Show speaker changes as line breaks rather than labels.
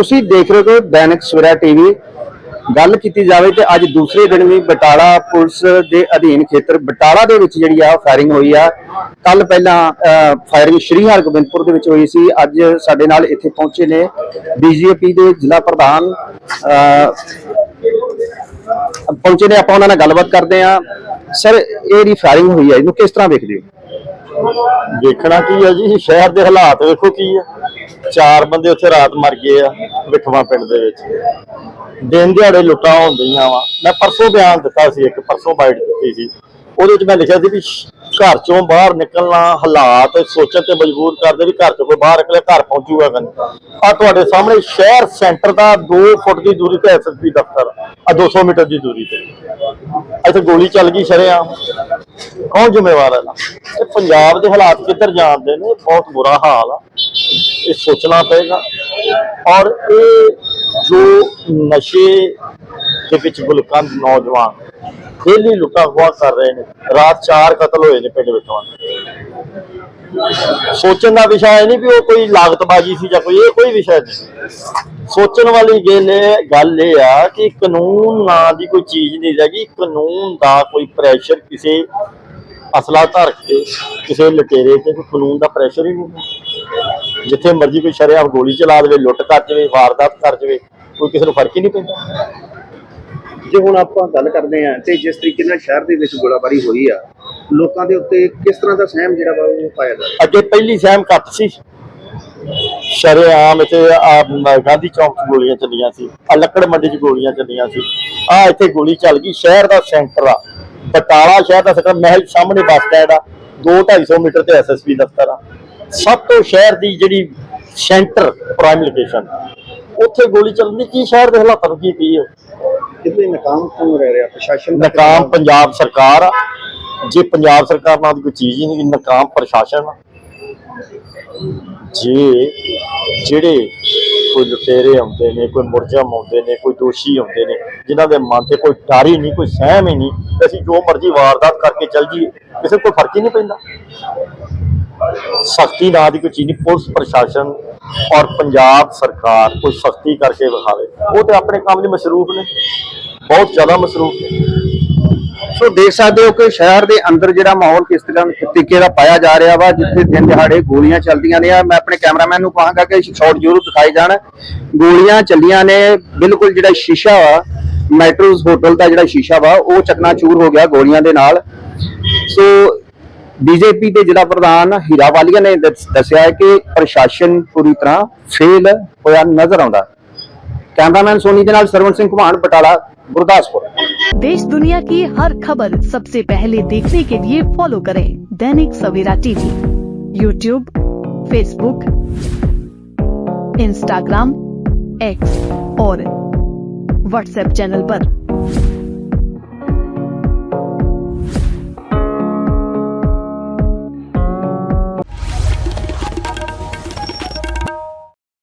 ਤੁਸੀਂ ਦੇਖ ਰਹੇ ਹੋ ਦੈਨਿਕ ਸਵੇਰਾ ਟੀਵੀ ਗੱਲ ਕੀਤੀ ਜਾਵੇ ਤੇ ਅੱਜ ਦੂਸਰੇ ਦਿਨ ਵੀ ਬਟਾਲਾ ਪੁਲਿਸ ਦੇ ਅਧੀਨ ਖੇਤਰ ਬਟਾਲਾ ਦੇ ਵਿੱਚ ਜਿਹੜੀ ਆ ਫਾਇਰਿੰਗ ਹੋਈ ਆ। ਕੱਲ ਪਹਿਲਾਂ ਫਾਇਰਿੰਗ ਸ਼੍ਰੀ ਹਰਗੋਬਿੰਦਪੁਰ ਦੇ ਵਿੱਚ ਹੋਈ ਸੀ। ਅੱਜ ਸਾਡੇ ਨਾਲ ਇੱਥੇ ਪਹੁੰਚੇ ਨੇ ਬੀਜੇਪੀ ਦੇ ਜ਼ਿਲ੍ਹਾ ਪ੍ਰਧਾਨ। ਪਹੁੰਚੇ ਨੇ, ਆਪਾਂ ਉਹਨਾਂ ਨਾਲ ਗੱਲਬਾਤ ਕਰਦੇ ਆ ਸਰ, ਇਹ ਜਿਹੜੀ ਫਾਇਰਿੰਗ ਹੋਈ ਹੈ ਇਹਨੂੰ ਕਿਸ ਤਰ੍ਹਾਂ ਵੇਖਦੇ ਹੋ?
ਦੇਖਣਾ ਕੀ ਹੈ ਜੀ, ਸ਼ਹਿਰ ਦੇ ਹਾਲਾਤ ਵੇਖੋ ਕੀ ਹੈ ਚਾਰ ਬੰਦੇ ਉੱਥੇ ਰਾਤ ਮਰ ਗਏ ਆ, ਵਿਠਵਾ ਪਿੰਡ ਦੇ ਵਿੱਚ। ਦਿਨ ਦਿਹਾੜੇ ਲੁੱਟਾਂ ਹੁੰਦੀਆਂ ਵਾ। ਮੈਂ ਪਰਸੋਂ ਬਿਆਨ ਦਿੱਤਾ ਸੀ, ਇੱਕ ਪਰਸੋਂ ਬਾਈਟ ਦਿੱਤੀ ਸੀ। ਉਹਦੇ ਵਿੱਚ ਮੈਂ ਲਿਖਿਆ ਸੀ ਵੀ ਘਰ ਚੋਂ ਬਾਹਰ ਨਿਕਲਣਾ, ਹਾਲਾਤ ਸੋਚਣ ਤੇ ਮਜਬੂਰ ਕਰਦੇ ਵੀ ਘਰ ਚੋਂ ਕੋਈ ਬਾਹਰ ਨਿਕਲੇ, ਘਰ ਪਹੁੰਚੂਗਾ ਕੰਨ ਆ ਤੁਹਾਡੇ ਸਾਹਮਣੇ ਸ਼ਹਿਰ ਸੈਂਟਰ ਦਾ 2 ਫੁੱਟ ਦੀ ਦੂਰੀ ਤੇ ਐਸਐਸਪੀ ਦਫ਼ਤਰ ਆ। 200 ਮੀਟਰ ਦੀ ਦੂਰੀ ਤੇ। ਇੱਥੇ ਗੋਲੀ ਚੱਲ ਗਈ ਸ਼ਰੇਆਮ। ਕੌਣ ਜ਼ਿੰਮੇਵਾਰ ਹੈ ਨਾ? ਇਹ ਪੰਜਾਬ ਦੇ ਹਾਲਾਤ ਕਿੱਧਰ ਜਾਂਦੇ ਨੇ ਬਹੁਤ ਬੁਰਾ ਹਾਲ ਆ। ਇਹ ਸੋਚਣਾ ਪਏਗਾ। ਔਰ ਇਹ ਜੋ ਨਸ਼ੇ ਦੇ ਵਿੱਚ ਗੁਲਕਾਂ ਨੌਜਵਾਨ ਡੇਲੀ ਲੁੱਟਾਂ ਖੋਹਾਂ ਕਰ ਰਹੇ ਨੇ, ਰਾਤ ਚਾਰ ਕਤਲ ਹੋਏ ਨੇ ਪਿੰਡ ਵਿੱਚੋਂ। ਸੋਚਣ ਦਾ ਵਿਸ਼ਾ ਇਹ ਨਹੀਂ ਵੀ ਉਹ ਕੋਈ ਲਾਗਤਬਾਜ਼ੀ ਸੀ ਜਾਂ ਕੋਈ, ਇਹ ਕੋਈ ਵਿਸ਼ਾ ਨਹੀਂ। ਸੋਚਣ ਵਾਲੀ ਗੱਲ ਗੱਲ ਇਹ ਆ ਕਿ ਕਾਨੂੰਨ ਨਾਂ ਦੀ ਕੋਈ ਚੀਜ਼ ਨਹੀਂ ਰਹਿ ਗਈ। ਕਾਨੂੰਨ ਦਾ ਕੋਈ ਪ੍ਰੈਸ਼ਰ ਕਿਸੇ ਅਸਲਾ ਧਰ ਕੇ ਕਿਸੇ ਲਟੇਰੇ ਤੇ ਕੋਈ ਕਾਨੂੰਨ ਦਾ ਪ੍ਰੈਸ਼ਰ ਹੀ ਨਹੀਂ ਜਿੱਥੇ ਮਰਜ਼ੀ ਕੋਈ ਸ਼ਰੇਆਮ ਗੋਲੀ ਚਲਾ ਦੇਵੇ ਲੁੱਟ ਕਰ ਜਾਵੇ ਵਾਰਦਾਤ ਕਰ ਜਾਵੇ ਕੋਈ ਕਿਸੇ ਨੂੰ ਫ਼ਰਕ ਹੀ ਨਹੀਂ ਪੈਂਦਾ।
ਜੇ ਹੁਣ ਆਪਾਂ ਗੱਲ ਕਰਦੇ ਆ ਤੇ ਜਿਸ ਤਰੀਕੇ ਨਾਲ ਸ਼ਹਿਰ ਦੇ ਵਿੱਚ ਗੋਲਾਬਾਰੀ ਹੋਈ ਆ ਲੋਕਾਂ ਦੇ ਉੱਤੇ ਕਿਸ ਤਰ੍ਹਾਂ ਦਾ ਸਹਿਮ ਜਿਹੜਾ ਵਾ ਉਹ ਪਾਇਆ ਜਾ
ਅੱਗੇ ਪਹਿਲੀ ਸਹਿਮ ਘੱਟ ਸੀ। ਸ਼ਰੇਆਮ ਇੱਥੇ ਆ ਗਾਂਧੀ ਚੌਕ 'ਚ ਗੋਲੀਆਂ ਚੱਲੀਆਂ ਸੀ ਆ ਲੱਕੜ ਮੰਡੀ 'ਚ ਗੋਲੀਆਂ ਚੱਲੀਆਂ ਸੀ। ਆ ਇੱਥੇ ਗੋਲੀ ਚੱਲ ਗਈ ਸ਼ਹਿਰ ਦਾ ਸੈਂਟਰ ਆ। ਬਟਾਲਾ ਸ਼ਹਿਰ ਦਾ ਸੈਂਟਰ ਮਹਿਲ ਸਾਹਮਣੇ ਬੱਸ ਸਟੈਂਡ ਆ 2-250 ਮੀਟਰ ਤੇ ਐਸਐਸਪੀ ਦਫ਼ਤਰ ਆ। ਸਭ ਤੋਂ ਸ਼ਹਿਰ ਦੀ ਜਿਹੜੀ ਸੈਂਟਰ ਪ੍ਰਾਈਮ ਲੋਕੇਸ਼ਨ ਉੱਥੇ ਗੋਲੀ ਚੱਲਦੀ ਕੀ ਸ਼ਹਿਰ ਦੇ ਹਾਲਾਤਾਂ ਨੂੰ ਕੀ ਕੀ ਹੈ
ਕਿਤੇ ਨਾਕਾਮ ਕਿਉਂ ਰਹਿ ਰਿਹਾ? ਪ੍ਰਸ਼ਾਸਨ ਦਾ
ਨਕਾਮ ਪੰਜਾਬ ਸਰਕਾਰ ਆ। ਜੇ ਪੰਜਾਬ ਸਰਕਾਰ ਨਾਲ ਦੀ ਕੋਈ ਚੀਜ਼ ਹੀ ਨਹੀਂ ਨਕਾਮ ਪ੍ਰਸ਼ਾਸਨ ਆ। ਜੇ ਜਿਹੜੇ ਕੋਈ ਲੁਟੇਰੇ ਆਉਂਦੇ ਨੇ ਕੋਈ ਮੁਰਜਮ ਆਉਂਦੇ ਨੇ ਕੋਈ ਦੋਸ਼ੀ ਆਉਂਦੇ ਨੇ ਜਿਨ੍ਹਾਂ ਦੇ ਮਨ ਤੇ ਕੋਈ ਡਰ ਹੀ ਨਹੀਂ ਕੋਈ ਸਹਿਮ ਹੀ ਨਹੀਂ ਅਸੀਂ ਜੋ ਮਰਜ਼ੀ ਵਾਰਦਾਤ ਕਰਕੇ ਚੱਲ ਜੀਏ ਕਿਸੇ ਕੋਈ ਫ਼ਰਕ ਹੀ ਨਹੀਂ ਪੈਂਦਾ। ਸਖਤੀ ਨਾਂ ਦੀ ਕੋਈ ਚੀਜ਼ ਨਹੀਂ, ਪੁਲਿਸ, ਪ੍ਰਸ਼ਾਸਨ ਔਰ ਪੰਜਾਬ ਸਰਕਾਰ ਕੋਈ ਸਖਤੀ ਕਰਕੇ ਵਿਖਾਵੇ। ਉਹ ਤੇ ਆਪਣੇ ਕੰਮ 'ਚ ਮਸਰੂਫ ਨੇ, ਬਹੁਤ ਜ਼ਿਆਦਾ ਮਸਰੂਫ ਨੇ।
ਸੋ ਦੇਖ ਸਕਦੇ ਹੋ ਕਿ ਸ਼ਹਿਰ ਦੇ ਅੰਦਰ ਜਿਹੜਾ ਮਾਹੌਲ ਕਿਸ ਤਰ੍ਹਾਂ ਤਰੀਕੇ ਦਾ ਪਾਇਆ ਜਾ ਰਿਹਾ ਵਾ, ਜਿੱਥੇ ਦਿਨ ਦਿਹਾੜੇ ਗੋਲੀਆਂ ਚੱਲਦੀਆਂ ਨੇ ਆ। ਮੈਂ ਆਪਣੇ ਕੈਮਰਾਮੈਨ ਨੂੰ ਕਹਾਂਗਾ ਕਿ ਸ਼ਾਟ ਜ਼ਰੂਰ ਦਿਖਾਈ ਜਾਣ। ਗੋਲੀਆਂ ਚੱਲੀਆਂ ਨੇ, ਬਿਲਕੁਲ ਜਿਹੜਾ ਸ਼ੀਸ਼ਾ ਵਾ ਮੈਟਰੋਸ ਹੋਟਲ ਦਾ ਜਿਹੜਾ ਸ਼ੀਸ਼ਾ ਵਾ ਉਹ ਚਕਨਾਚੂਰ ਹੋ ਗਿਆ ਗੋਲੀਆਂ ਦੇ ਨਾਲ ਸੋ ਬੀਜੇਪੀ ਦੇ ਜ਼ਿਲ੍ਹਾ ਪ੍ਰਧਾਨ ਹੀਰਾ ਵਾਲੀਆ ਨੇ ਦੱਸ- ਦੱਸਿਆ ਹੈ ਕਿ ਪ੍ਰਸ਼ਾਸਨ ਪੂਰੀ ਤਰ੍ਹਾਂ ਫੇਲ ਹੋਇਆ ਨਜ਼ਰ ਆਉਂਦਾ ਕੈਮਰਾਮੈਨ ਸੋਨੀ ਦੇ ਨਾਲ ਸਰਵਨ ਸਿੰਘ ਘੁਮਾਣ ਬਟਾਲਾ ਗੁਰਦਾਸਪੁਰ
देश दुनिया की हर खबर सबसे पहले देखने के लिए फॉलो करें Dainik Savera TV YouTube Facebook Instagram X और व्हाट्सएप चैनल पर।